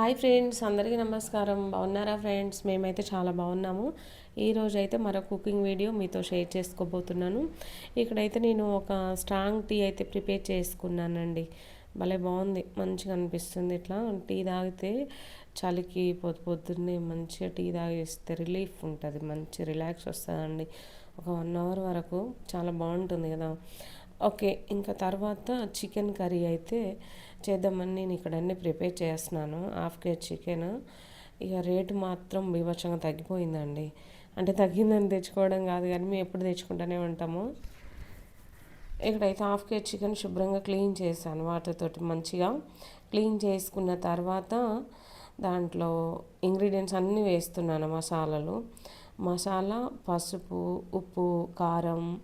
Hi friends అందరికీ నమస్కారం. బాగున్నారా ఫ్రెండ్స్? మేమైతే చాలా బాగున్నాము. ఈరోజు అయితే మరో కుకింగ్ వీడియో మీతో షేర్ చేసుకోబోతున్నాను. ఇక్కడైతే నేను ఒక స్ట్రాంగ్ టీ అయితే ప్రిపేర్ చేసుకున్నానండి. భలే బాగుంది. మంచిగా అనిపిస్తుంది ఇట్లా. టీ తాగితే చలికి పొద్దు పొద్దున్నే మంచిగా టీ తాగేస్తే రిలీఫ్ ఉంటుంది. మంచి రిలాక్స్ వస్తుందండి. ఒక వన్ అవర్ వరకు చాలా బాగుంటుంది కదా. ఓకే ఇంకా తర్వాత చికెన్ కర్రీ అయితే చేద్దామని నేను ఇక్కడ అన్నీ ప్రిపేర్ చేస్తున్నాను. Half kg chicken. ఇక రేటు మాత్రం బీభత్సంగా తగ్గిపోయిందండి. అంటే తగ్గిందని తెచ్చుకోవడం కాదు కానీ మేము ఎప్పుడు తెచ్చుకుంటూనే ఉంటాము. ఇక్కడైతే హాఫ్ కేజీ చికెన్ శుభ్రంగా క్లీన్ చేశాను వాటర్తో మంచిగా. క్లీన్ చేసుకున్న తర్వాత దాంట్లో ఇంగ్రీడియంట్స్ అన్నీ వేస్తున్నాను మసాలాలు. మసాలా పసుపు ఉప్పు కారం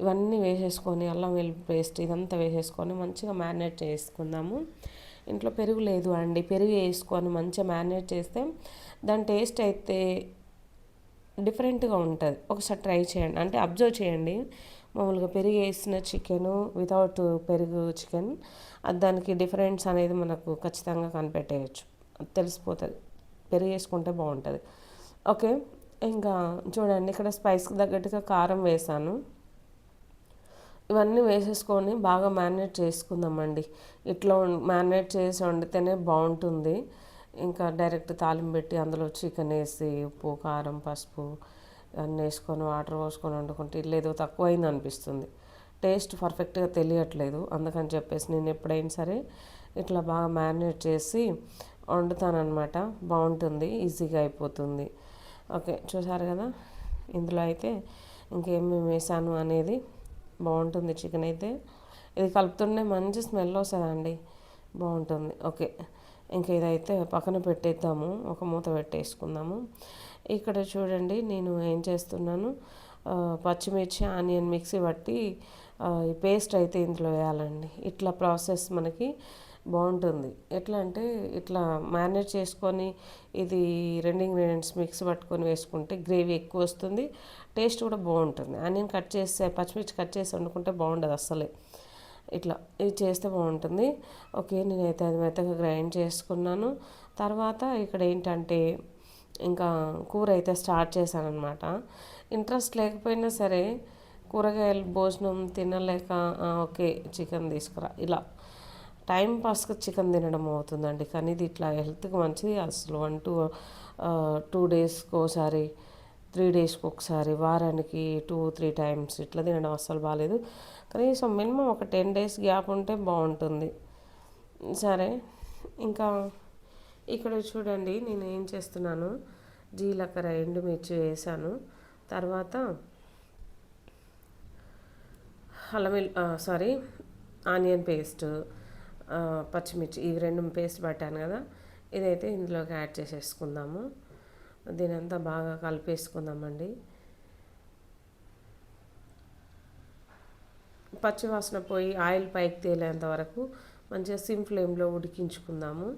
ఇవన్నీ వేసేసుకొని అల్లం వెల్లుల్లి పేస్ట్ ఇదంతా వేసేసుకొని మంచిగా మ్యారినేట్ చేసుకుందాము. ఇంట్లో పెరుగు లేదు అండి. పెరుగు వేసుకొని మంచిగా మ్యారినేట్ చేస్తే దాని టేస్ట్ అయితే డిఫరెంట్గా ఉంటుంది. ఒకసారి ట్రై చేయండి. అంటే అబ్జర్వ్ చేయండి. మామూలుగా పెరుగు వేసిన చికెను వితౌట్ పెరుగు చికెన్ అది దానికి డిఫరెన్స్ అనేది మనకు ఖచ్చితంగా కనిపెట్టేయచ్చు. తెలిసిపోతుంది. పెరుగు వేసుకుంటే బాగుంటుంది. ఓకే. ఇంకా చూడండి ఇక్కడ స్పైస్కి తగ్గట్టుగా కారం వేసాను. ఇవన్నీ వేసేసుకొని బాగా మ్యారినేట్ చేసుకుందామండి. ఇట్లా మ్యారినేట్ చేసి వండితేనే బాగుంటుంది. ఇంకా డైరెక్ట్ తాలింపు పెట్టి అందులో చికెన్ వేసి ఉప్పు కారం పసుపు అన్నీ వేసుకొని వాటర్ పోసుకొని వండుకుంటే లేదో తక్కువైంది అనిపిస్తుంది. టేస్ట్ పర్ఫెక్ట్గా తెలియట్లేదు. అందుకని చెప్పేసి నేను ఎప్పుడైనా సరే ఇట్లా బాగా మ్యారినేట్ చేసి వండుతానమాట బాగుంటుంది ఈజీగా అయిపోతుంది. ఓకే చూసారు కదా? ఇందులో అయితే ఇంకేమేమి వేసాను అనేది బాగుంటుంది చికెన్ అయితే. ఇది కలుపుతుంటే మంచి స్మెల్ వస్తుందండి. బాగుంటుంది. ఓకే. ఇంక ఇదైతే పక్కన పెట్టేద్దాము. ఒక మూత పెట్టేసుకుందాము. ఇక్కడ చూడండి నేను ఏం చేస్తున్నాను? పచ్చిమిర్చి ఆనియన్ మిక్సీ పట్టి ఈ పేస్ట్ అయితే ఇందులో వేయాలండి. ఇట్లా ప్రాసెస్ మనకి బాగుంటుంది. ఎట్లా అంటే ఇట్లా మ్యారినేట్ చేసుకొని ఇది రెండు ఇంగ్రీడియంట్స్ మిక్స్ పట్టుకొని వేసుకుంటే గ్రేవీ ఎక్కువ వస్తుంది. టేస్ట్ కూడా బాగుంటుంది. ఆనియన్ కట్ చేస్తే పచ్చిమిర్చి కట్ చేసి వండుకుంటే బాగుండదు అస్సలే. ఇట్లా ఇది చేస్తే బాగుంటుంది. ఓకే నేనైతే అది మెత్తగా గ్రైండ్ చేసుకున్నాను. తర్వాత ఇక్కడ ఏంటంటే ఇంకా కూర అయితే స్టార్ట్ చేశానమాట ఇంట్రెస్ట్ లేకపోయినా సరే కూరగాయలు భోజనం తినలేక ఓకే చికెన్ తీసుకురా ఇలా. టైం పాస్గా చికెన్ తినడం అవుతుందండి. కానీ ఇది ఇట్లా హెల్త్కి మంచిది. అసలు వన్ టూ టూ డేస్కి ఒకసారి త్రీ డేస్కి ఒకసారి వారానికి టూ త్రీ టైమ్స్ ఇట్లా తినడం అస్సలు బాగాలేదు కనీసం మినిమం ఒక టెన్ డేస్ గ్యాప్ ఉంటే బాగుంటుంది. సరే ఇంకా ఇక్కడ చూడండి నేను ఏం చేస్తున్నాను? జీలకర్ర ఎండుమిర్చి వేసాను. తర్వాత అల్లం సారీ ఆనియన్ పేస్ట్ పచ్చిమిర్చి ఇవి రెండు పేస్ట్ పట్టాను కదా. ఇదైతే ఇందులోకి యాడ్ చేసేసుకుందాము. దీని అంతా బాగా కలిపేసుకుందామండి. పచ్చివాసన పోయి ఆయిల్ పైకి తేలేంత వరకు మంచిగా సిమ్ ఫ్లేమ్లో ఉడికించుకుందాము.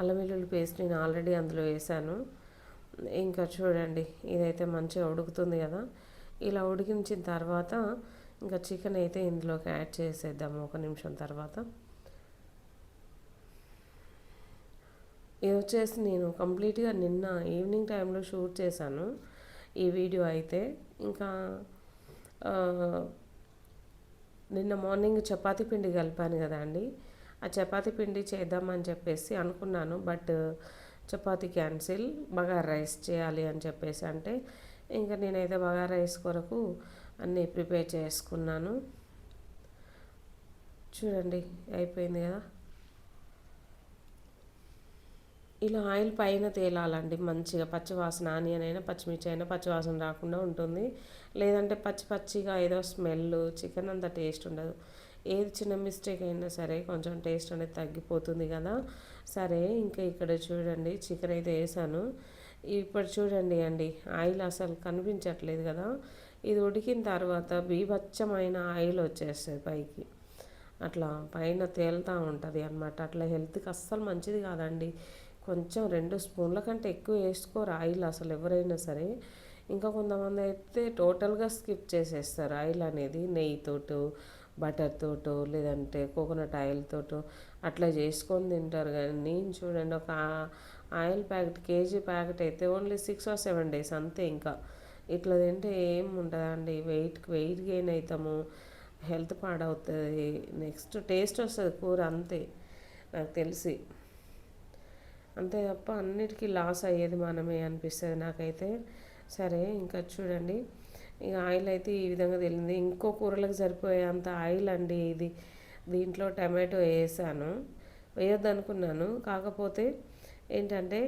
అల్లం వెల్లుల్లి పేస్ట్ నేను ఆల్రెడీ అందులో వేసాను. ఇంకా చూడండి ఇదైతే మంచిగా ఉడుకుతుంది కదా. ఇలా ఉడికించిన తర్వాత ఇంకా చికెన్ అయితే ఇందులోకి యాడ్ చేసేద్దాము ఒక నిమిషం తర్వాత. ఇది వచ్చేసి నేను కంప్లీట్గా నిన్న ఈవినింగ్ టైంలో షూట్ చేశాను ఈ వీడియో అయితే. ఇంకా నిన్న మార్నింగ్ చపాతీ పిండి కలిపాను కదా అండి. ఆ చపాతీ పిండి చేద్దామని చెప్పేసి అనుకున్నాను but chapati cancel bagara rice చేయాలి అని చెప్పేసి అంటే ఇంకా నేనైతే బగార్ రైస్ కొరకు అన్నీ ప్రిపేర్ చేసుకున్నాను. చూడండి అయిపోయింది కదా. ఇలా ఆయిల్ పైన తేలాలండి మంచిగా. పచ్చివాసన ఆనియన్ అయినా పచ్చిమిర్చి అయినా పచ్చివాసన రాకుండా ఉంటుంది. లేదంటే పచ్చి పచ్చిగా ఏదో స్మెల్ చికెన్ అంత టేస్ట్ ఉండదు. ఏది చిన్న మిస్టేక్ అయినా సరే కొంచెం టేస్ట్ అనేది తగ్గిపోతుంది కదా. సరే ఇంకా ఇక్కడ చూడండి చికెన్ అయితే వేసాను. ఇప్పుడు చూడండి అండి ఆయిల్ అసలు కనిపించట్లేదు కదా. ఇది ఉడికిన తర్వాత బీభత్సమైన ఆయిల్ వచ్చేస్తుంది పైకి. అట్లా పైన తేలుతూ ఉంటుంది అనమాట అట్లా హెల్త్కి అస్సలు మంచిది కాదండి. కొంచెం రెండు స్పూన్ల కంటే ఎక్కువ వేసుకోరు ఆయిల్ అసలు ఎవరైనా సరే. ఇంకా కొంతమంది అయితే టోటల్గా స్కిప్ చేసేస్తారు ఆయిల్ అనేది నెయ్యితోటి బటర్ తోటో లేదంటే కోకోనట్ ఆయిల్ తోటో అట్లా చేసుకొని తింటారు. కానీ నేను చూడండి ఒక ఆయిల్ ప్యాకెట్ కేజీ ప్యాకెట్ అయితే only six or seven days అంతే ఇంకా. ఇట్లా తింటే ఏం ఉంటుందండి? వెయిట్కి వెయిట్ గెయిన్ అవుతాము హెల్త్ పాడవుతుంది నెక్స్ట్ టేస్ట్ వస్తుంది కూర అంతే నాకు తెలిసి. అంతే తప్ప అన్నిటికీ లాస్ అయ్యేది మనమే అనిపిస్తుంది నాకైతే. సరే ఇంకా చూడండి. ఇక ఆయిల్ అయితే ఈ విధంగా తెలింది. ఇంకో కూరలకు సరిపోయే అంత ఆయిల్ అండి ఇది. దీంట్లో టమాటో వేసాను. వేయొద్దు అనుకున్నాను కాకపోతే ఏంటంటే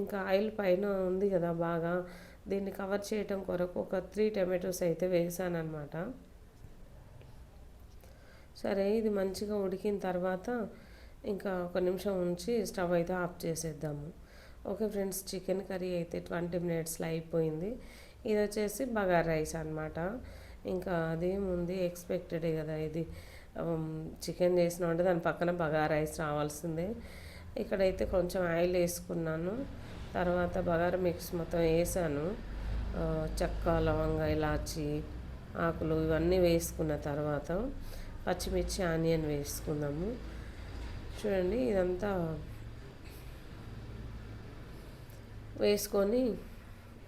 ఇంకా ఆయిల్ పైన ఉంది కదా బాగా. దీన్ని కవర్ చేయటం కొరకు ఒక త్రీ టమాటోస్ అయితే వేసాను అనమాట సరే ఇది మంచిగా ఉడికిన తర్వాత ఇంకా ఒక నిమిషం ఉంచి స్టవ్ అయితే ఆఫ్ చేసేద్దాము. ఓకే ఫ్రెండ్స్ చికెన్ కర్రీ అయితే ట్వంటీ మినిట్స్లో అయిపోయింది. ఇది వచ్చేసి బగార్ రైస్ అనమాట ఇంకా అదేముంది ఎక్స్పెక్టెడే కదా ఇది. చికెన్ చేసిన అంటే దాని పక్కన బగార్ రైస్ రావాల్సిందే. ఇక్కడైతే కొంచెం ఆయిల్ వేసుకున్నాను. తర్వాత బగార మిక్స్ మొత్తం వేసాను. చెక్క లవంగ ఇలాచి ఆకులు ఇవన్నీ వేసుకున్న తర్వాత పచ్చిమిర్చి ఆనియన్ వేసుకుందాము. చూడండి ఇదంతా వేసుకొని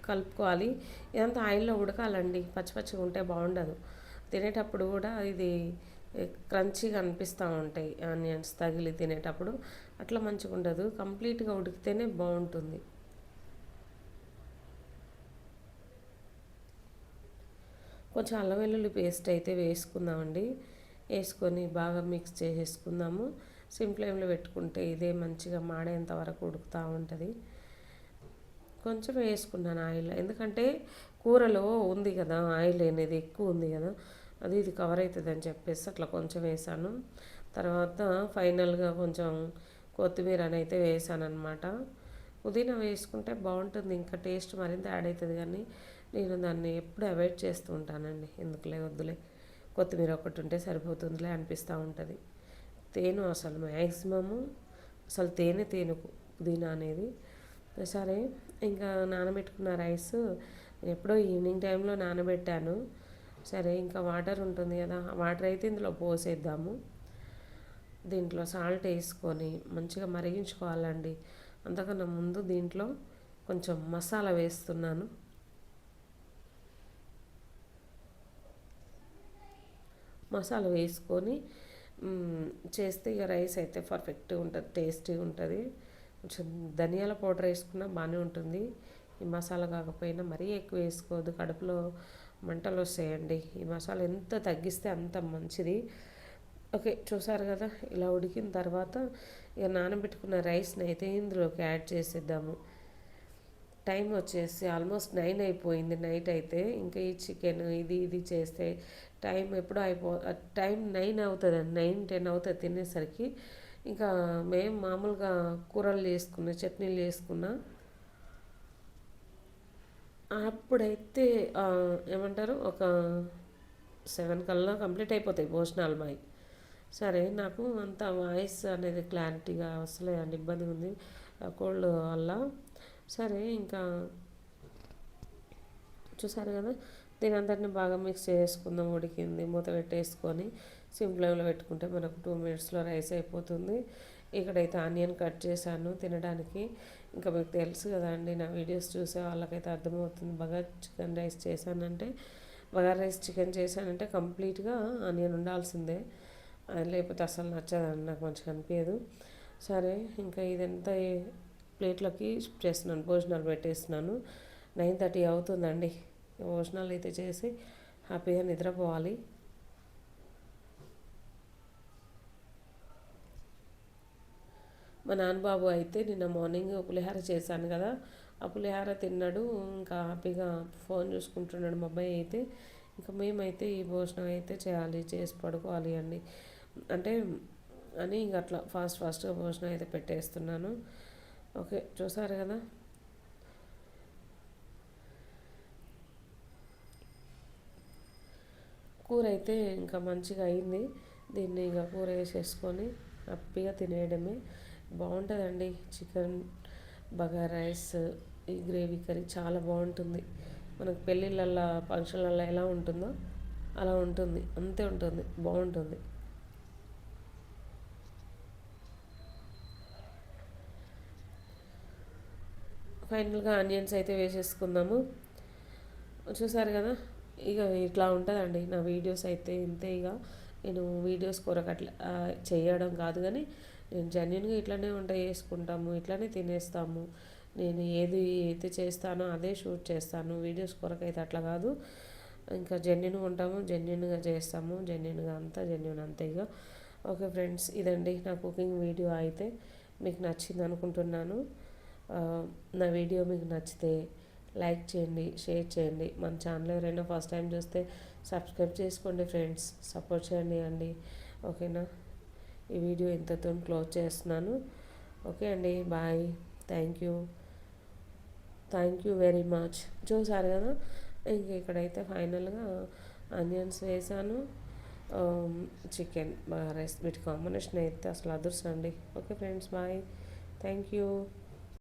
కలుపుకోవాలి. ఇదంతా ఆయిల్లో ఉడకాలండి పచ్చి పచ్చిగా ఉంటే బాగుండదు. తినేటప్పుడు కూడా ఇది క్రంచీగా అనిపిస్తూ ఉంటాయి ఆనియన్స్ తగిలి తినేటప్పుడు. అట్లా మంచిగా ఉండదు కంప్లీట్గా ఉడికితేనే బాగుంటుంది. కొంచెం అల్లం వెల్లుల్లి పేస్ట్ అయితే వేసుకుందామండి. వేసుకొని బాగా మిక్స్ చేసేసుకుందాము. సిమ్ ఫ్లేమ్లో పెట్టుకుంటే ఇదే మంచిగా మాడేంత వరకు ఉడుకుతూ ఉంటుంది. కొంచెం వేసుకున్నాను ఆయిల్. ఎందుకంటే కూరలో ఉంది కదా ఆయిల్ అనేది ఎక్కువ ఉంది కదా అది ఇది కవర్ అవుతుంది అని చెప్పేసి అట్లా కొంచెం వేసాను. తర్వాత ఫైనల్గా కొంచెం కొత్తిమీర అని అయితే వేసాను అనమాట పుదీనా వేసుకుంటే బాగుంటుంది ఇంకా టేస్ట్ మరింత యాడ్ అవుతుంది కానీ నేను దాన్ని ఎప్పుడు అవాయిడ్ చేస్తూ ఉంటానండి. ఎందుకులే వద్దులే. కొత్తిమీర ఒకటి ఉంటే సరిపోతుందిలే అనిపిస్తూ ఉంటుంది. తేను అసలు మ్యాక్సిమము అసలు తేనె తేను పుదీనా అనేది. సరే ఇంకా నానబెట్టుకున్న రైస్ ఎప్పుడో ఈవినింగ్ టైంలో నానబెట్టాను. సరే ఇంకా వాటర్ ఉంటుంది కదా వాటర్ అయితే ఇందులో పోసేద్దాము. దీంట్లో సాల్ట్ వేసుకొని మంచిగా మరిగించుకోవాలండి. అంతకన్నా ముందు దీంట్లో కొంచెం మసాలా వేస్తున్నాను. మసాలా వేసుకొని చేస్తే ఇక రైస్ అయితే పర్ఫెక్ట్గా ఉంటుంది టేస్టీగా ఉంటుంది. కొంచెం ధనియాల పౌడర్ వేసుకున్నా బాగానే ఉంటుంది. ఈ మసాలా కాకపోయినా మరీ ఎక్కువ వేసుకోవద్దు కడుపులో మంటలు వస్తాయండి. ఈ మసాలా ఎంత తగ్గిస్తే అంత మంచిది. ఓకే చూసారు కదా ఇలా ఉడికిన తర్వాత ఇక నానబెట్టుకున్న రైస్ని అయితే ఇందులోకి యాడ్ చేసేద్దాము. టైం వచ్చేసి ఆల్మోస్ట్ నైన్ అయిపోయింది నైట్ అయితే. ఇంకా ఈ చికెన్ ఇది ఇది చేస్తే టైం ఎప్పుడో అయిపో టైం నైన్ అవుతుంది నైన్ టెన్ అవుతుంది తినేసరికి. ఇంకా మేము మామూలుగా కూరలు చేసుకున్న చట్నీలు చేసుకున్నా అప్పుడైతే ఏమంటారు ఒక సెవెన్ కల్లా కంప్లీట్ అయిపోతాయి భోజనాలు మాయి. సరే నాకు అంత వాయిస్ అనేది క్లారిటీగా వస్తలేదండి ఇబ్బంది ఉంది కోల్డ్ వల్ల సరే ఇంకా చూసారు కదా దీని అందరినీ బాగా మిక్స్ చేసుకుందాం ఉడికింది మూత పెట్టేసుకొని సిమ్ ఫ్లేమ్లో పెట్టుకుంటే మనకు టూ మినిట్స్లో రైస్ అయిపోతుంది. ఇక్కడైతే ఆనియన్ కట్ చేశాను తినడానికి. ఇంకా మీకు తెలుసు కదండి నా వీడియోస్ చూసే వాళ్ళకైతే అర్థమవుతుంది బాగా చికెన్ రైస్ చేశానంటే బగార్ రైస్ చికెన్ చేశానంటే కంప్లీట్గా ఆనియన్ ఉండాల్సిందే. లేకపోతే అసలు నచ్చదండి నాకు మంచిగా అనిపించదు సరే ఇంకా ఇదంతా ప్లేట్లోకి చేస్తున్నాను భోజనాలు పెట్టేస్తున్నాను. నైన్ థర్టీ అవుతుందండి. భోజనాలు అయితే చేసి హ్యాపీగా నిద్రపోవాలి. మా నాన్నబాబు అయితే నిన్న మార్నింగ్ పులిహార చేశాను కదా ఆ పులిహార తిన్నాడు ఇంకా హ్యాపీగా ఫోన్ చూసుకుంటున్నాడు మా అబ్బాయి అయితే. ఇంకా మేమైతే ఈ భోజనం అయితే చేయాలి చేసి పడుకోవాలి అండి. అంటే అని ఇంక అట్లా ఫాస్ట్ ఫాస్ట్గా భోజనం అయితే పెట్టేస్తున్నాను. ఓకే చూసారు కదా? కూర అయితే ఇంకా మంచిగా అయింది. దీన్ని ఇంకా కూర వేసేసుకొని హ్యాపీగా తినేయడమే. బాగుంటుందండి. చికెన్ బగా రైస్ ఈ గ్రేవీ కర్రీ చాలా బాగుంటుంది. మనకు పెళ్ళిళ్ళల్లో ఫంక్షన్లలో ఎలా ఉంటుందో అలా ఉంటుంది. అంతే ఉంటుంది. బాగుంటుంది. ఫైనల్గా ఆనియన్స్ అయితే వేసేసుకుందాము. చూసారు కదా? ఇక ఇట్లా ఉంటుందండి. నా వీడియోస్ అయితే ఇంతే ఇక. నేను వీడియోస్ కొరకట్లా చేయడం కాదు కానీ నేను జెన్యున్గా ఇట్లానే వంట చేసుకుంటాము ఇట్లానే తినేస్తాము. నేను ఏది అయితే చేస్తానో అదే షూట్ చేస్తాను. వీడియోస్ కొరకు అయితే అట్లా కాదు. ఇంకా జెన్యున్గా ఉంటాము జెన్యున్గా చేస్తాము. జెన్యున్గా అంతా జెన్యున్ అంతే ఇక. ఓకే ఫ్రెండ్స్ ఇదండి నా కుకింగ్ వీడియో అయితే. మీకు నచ్చింది అనుకుంటున్నాను. నా వీడియో మీకు నచ్చితే లైక్ చేయండి షేర్ చేయండి. మన ఛానల్ ఎవరైనా ఫస్ట్ టైం చూస్తే సబ్స్క్రైబ్ చేసుకోండి ఫ్రెండ్స్. సపోర్ట్ చేయండి అండి. ఓకేనా? ఈ వీడియో ఇంతతో క్లోజ్ చేస్తున్నాను. ఓకే అండి bye. Thank you. Thank you very much. చూసారు కదా? ఇంక ఇక్కడైతే ఫైనల్గా ఆనియన్స్ వేసాను. చికెన్ రైస్ వీటి కాంబినేషన్ అయితే అసలు అదృష్టం అండి okay friends bye. Thank you.